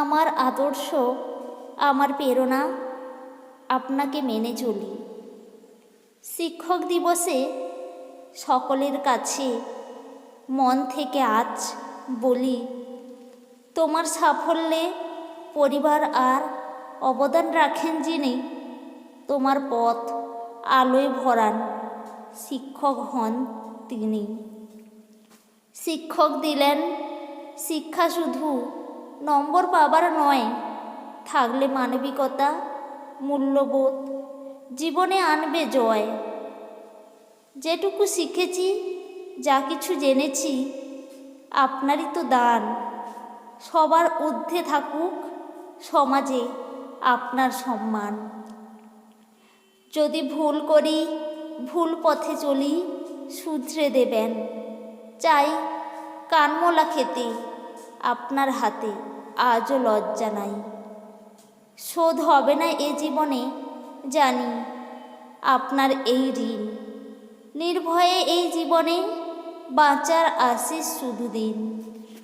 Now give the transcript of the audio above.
আমার আদর্শ, আমার প্রেরণা, আপনাকে মেনে চলি। শিক্ষক দিবসে সকলের কাছে মন থেকে আজ বলি, তোমার সাফল্যে পরিবার আর অবদান রাখেন যিনি, তোমার পথ আলোয় ভরান শিক্ষক হন তিনি। শিক্ষক দিলেন শিক্ষা শুধু নম্বর পাবার নয়। থাকলে মানবিকতা, মূল্যবোধ, জীবনে আনবে জয়। যেটুকু শিখেছি, যা কিছু জেনেছি, আপনারই তো দান। সবার ঊর্ধ্বে থাকুক, সমাজে আপনার সম্মান। যদি ভুল করি, ভুল পথে চলি, শুধরে দেবেন। চাই কানমোলা খেতে। আপনার হাতে। আজও লজ্জা নাই। শোধ হবে না এ জীবনে, জানি। আপনার এই ঋণ। নির্ভয়ে এই জীবনে বাঁচার আশিস শুধু দিন।